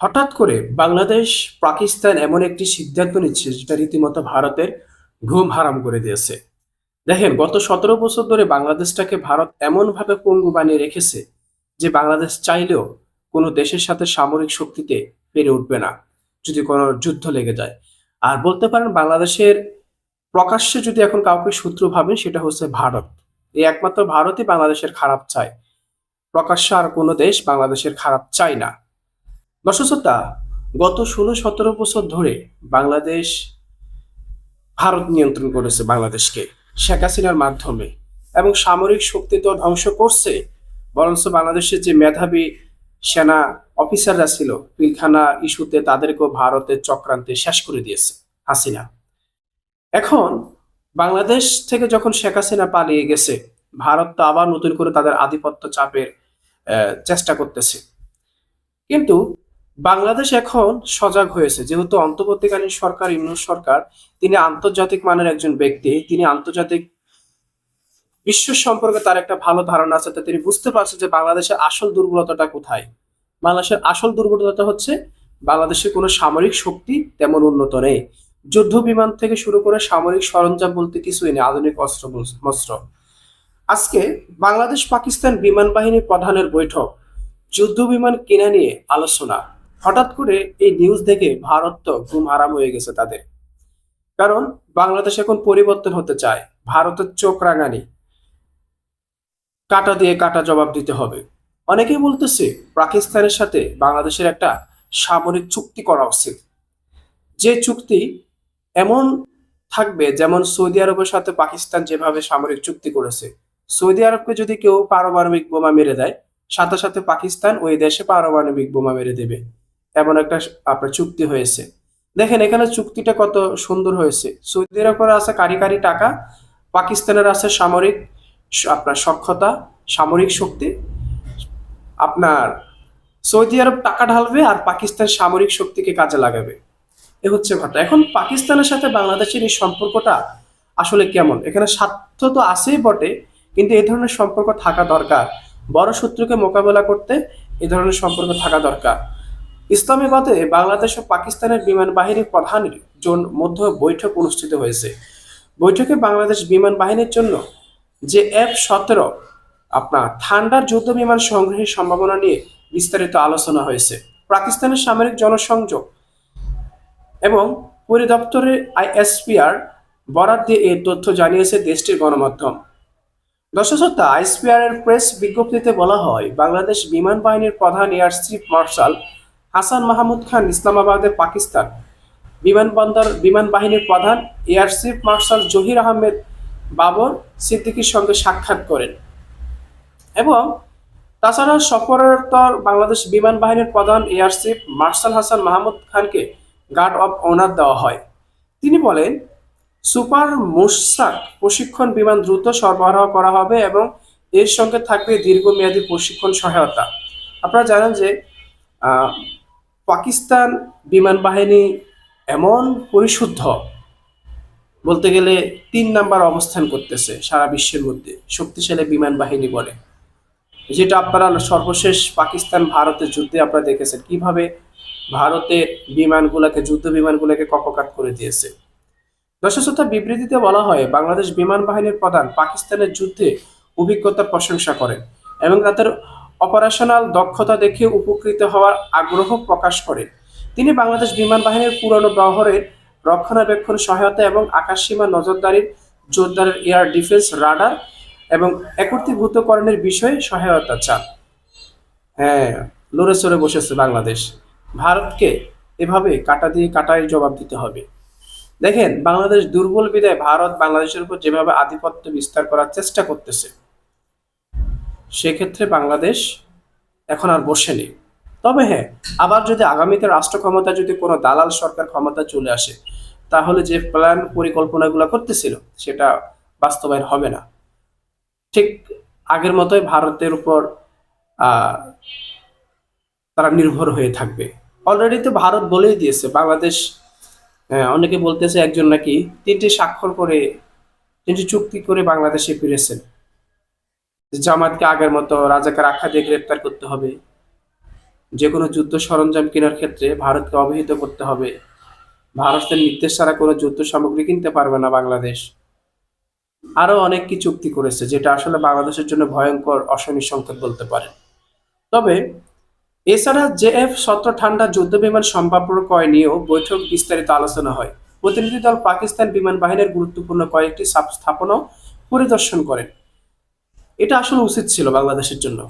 হঠাৎ করে বাংলাদেশ পাকিস্তান এমন একটি সিদ্ধান্ত নিচ্ছে যেটা রীতিমতো ভারতের ঘুম হারাম করে দিয়েছে। দেখেন, গত সতেরো বছর ধরে বাংলাদেশটাকে ভারত এমনভাবে পঙ্গু বানিয়ে রেখেছে যে বাংলাদেশ চাইলেও কোনো দেশের সাথে সামরিক শক্তিতে পেরে উঠবে না, যদি কোনো যুদ্ধ লেগে যায়। আর বলতে পারেন, বাংলাদেশের প্রকাশ্যে যদি এখন কাউকে শত্রু ভাবেন, সেটা হচ্ছে ভারত। এই একমাত্র ভারতই বাংলাদেশের খারাপ চায়। প্রকাশ্যে আর কোনো দেশ বাংলাদেশের খারাপ চায় না। দর্শকতা গত ষোলো সতেরো বছর ধরে বাংলাদেশ, ভারত নিয়ন্ত্রণ করেছে বাংলাদেশকে, শেখ হাসিনার মাধ্যমে। এবং সামরিক শক্তি তো ধ্বংস করছে, বরঞ্চ বাংলাদেশের যে মেধাবী সেনা অফিসাররা ছিল, পিলখানা ইস্যুতে তাদেরকেও ভারতের চক্রান্তে শেষ করে দিয়েছে হাসিনা। এখন বাংলাদেশ থেকে যখন শেখ হাসিনা পালিয়ে গেছে, ভারত তো আবার নতুন করে তাদের আধিপত্য চাপের চেষ্টা করতেছে। কিন্তু বাংলাদেশ এখন সজাগ হয়েছে। যেহেতু অন্তর্বর্তীকালীন সরকার ইমরুল সরকার, তিনি আন্তর্জাতিক মানের একজন ব্যক্তি, তিনি আন্তর্জাতিক বিশ্ব সম্পর্কে তার একটা ভালো ধারণা আছে তিনি বুঝতে পারছে যে বাংলাদেশের আসল দুর্বলতাটা কোথায়। বাংলাদেশের আসল দুর্বলতা হচ্ছে, বাংলাদেশের কোনো সামরিক শক্তি তেমন উন্নত নেই। যুদ্ধ বিমান থেকে শুরু করে সামরিক সরঞ্জাম বলতে কিছুই নেই, আধুনিক অস্ত্র অস্ত্র। আজকে বাংলাদেশ পাকিস্তান বিমান বাহিনী প্রধানের বৈঠক, যুদ্ধ বিমান কেনা নিয়ে আলোচনা। হঠাৎ করে এই নিউজ দেখে ভারত তো ঘুম হারাম হয়ে গেছে তাদের। কারণ বাংলাদেশ এখন পরিবর্তন হতে চায়, ভারতের চোখ রাঙানি। কাটা দিয়ে কাটা জবাব দিতে হবে। অনেকেই বলতেছে, পাকিস্তানের সাথে বাংলাদেশের একটা সামরিক চুক্তি করা উচিত। যে চুক্তি এমন থাকবে যেমন সৌদি আরবের সাথে পাকিস্তান যেভাবে সামরিক চুক্তি করেছে। সৌদি আরবকে যদি কেউ পারমাণবিক বোমা মেরে দেয়, সাথে সাথে পাকিস্তান ওই দেশে পারমাণবিক বোমা মেরে দেবে। এমন একটা আপনার চুক্তি হয়েছে। দেখেন, এখানে চুক্তিটা কত সুন্দর হয়েছে। সৌদি আরবের আছে কারি কারি টাকা, পাকিস্তানের আছে সামরিক আপনার সক্ষতা, সামরিক শক্তি। আপনার সৌদি আরব টাকা ঢালবে আর পাকিস্তান সামরিক শক্তিকে কাজে লাগাবে। এ হচ্ছে ঘটনা। এখন পাকিস্তানের সাথে বাংলাদেশের এই সম্পর্কটা আসলে কেমন? এখানে স্বার্থ তো আছেই বটে, কিন্তু এ ধরনের সম্পর্ক থাকা দরকার। বড় শত্রুকে মোকাবেলা করতে এ ধরনের সম্পর্ক থাকা দরকার। ইসলামাবাদে বাংলাদেশ ও পাকিস্তানের বিমান বাহিনীর প্রধানের জন মধ্য বৈঠক অনুষ্ঠিত হয়েছে। বৈঠকে বাংলাদেশ বিমান বাহিনীর জন্য যে এফ সতেরো, আপনার ঠান্ডার যুদ্ধ বিমান সংগ্রহের সম্ভাবনা নিয়ে বিস্তারিত আলোচনা হয়েছে। পাকিস্তানের সামরিক জনসংযোগ এবং পরিদপ্তরের আইএসপিআর বরাদ দিয়ে এই তথ্য জানিয়েছে দেশটির গণমাধ্যম। দর্শকতা, আইএসপিআর এর প্রেস বিজ্ঞপ্তিতে বলা হয়, বাংলাদেশ বিমান বাহিনীর প্রধান air chief marshal Hasan Mahmud Khan ইসলামাবাদের Pakistan. বিমানবন্দর বিমান বাহিনীর প্রধান air chief marshal Zaheer Ahmed Babar সিদ্দিকীর সঙ্গে সাক্ষাৎ করেন। এবং তাছাড়া সফরতর বাংলাদেশ বিমান বাহিনীর প্রধান air chief marshal Hasan Mahmud খানকে গার্ড অব অনার দেওয়া হয়। তিনি বলেন, সুপার মুশাক প্রশিক্ষণ বিমান দ্রুত সরবরাহ করা হবে এবং এর সঙ্গে থাকবে দীর্ঘমেয়াদী প্রশিক্ষণ সহায়তা। আপনারা জানেন যে পাকিস্তান বিমান বাহিনী এমন পরিশুদ্ধ বলতে গেলে তিন নাম্বার অবস্থান করতেছে সারা বিশ্বের মধ্যে, শক্তিশালী বিমান বাহিনী বলে। যেটা আপনারা সর্বশেষ পাকিস্তান ভারতের যুদ্ধে আপনারা দেখেছেন কীভাবে ভারতের বিমানগুলোকে, যুদ্ধ বিমানগুলোকে কপকাত করে দিয়েছে। দর্শকতা বিবৃতিতে বলা হয়, বাংলাদেশ বিমান বাহিনীর প্রধান পাকিস্তানের যুদ্ধে অভিজ্ঞতার প্রশংসা করেন এবং তাদের অপারেশনাল দক্ষতা দেখে উপকৃত হওয়ার আগ্রহ প্রকাশ করেন। তিনি বাংলাদেশ বিমান বাহিনীর পুরনো বহরের রক্ষণাবেক্ষণ সহায়তা এবং আকাশসীমা নজরদারির জোরদারের এয়ার ডিফেন্স রাডার এবং একত্রীভূতকরণের বিষয়ে সহায়তা চান। হ্যাঁ লড়ে চড়ে বসেছে বাংলাদেশ। ভারতকে এভাবে কাটা দিয়ে কাটায় জবাব দিতে হবে। দেখেন, বাংলাদেশ দুর্বল বিদায় ভারত বাংলাদেশের উপর যেভাবে আধিপত্য বিস্তার করার চেষ্টা করতেছে সেক্ষেত্রে বাংলাদেশ এখন আর বসেনি। তবে হ্যাঁ আবার যদি আগামীতে রাষ্ট্র ক্ষমতা যদি কোনো দালাল সরকার ক্ষমতা চলে আসে, তাহলে যে প্ল্যান পরিকল্পনাগুলো করতেছিল, সেটা বাস্তবায়ন হবে না। ঠিক আগের মতোই ভারতের উপর তারা নির্ভর হয়ে থাকবে। অলরেডি তো ভারত বলেই দিয়েছে, বাংলাদেশ অনেকে বলতেছে একজন নাকি তিনটি স্বাক্ষর করে, তিনটি চুক্তি করে বাংলাদেশে ফিরেছেন। জামাতকে আগের মতো রাজাকার আখ্যা দিয়ে গ্রেপ্তার করতে হবে। যে কোনো যুদ্ধ সরঞ্জাম কেনার ক্ষেত্রে ভারতকে অবহিত করতে হবে। ভারতের নির্দেশ ছাড়া কোনো যুদ্ধ সামগ্রী কিনতে পারবে না বাংলাদেশ। আরও অনেক কি চুক্তি করেছে, যেটা আসলে বাংলাদেশের জন্য ভয়ঙ্কর, অশনি সংকেত বলতে পারেন। তবে, এছাড়া জেএফ সতেরো ঠান্ডা যুদ্ধ বিমান সম্ভাব্য ক্রয় নিয়েও বৈঠক বিস্তারিত আলোচনা হয়। প্রতিনিধি দল পাকিস্তান বিমান বাহিনীর গুরুত্বপূর্ণ কয়েকটি স্থাপনাও পরিদর্শন করেন। এটা আসলে উচিত ছিল বাংলাদেশের জন্য।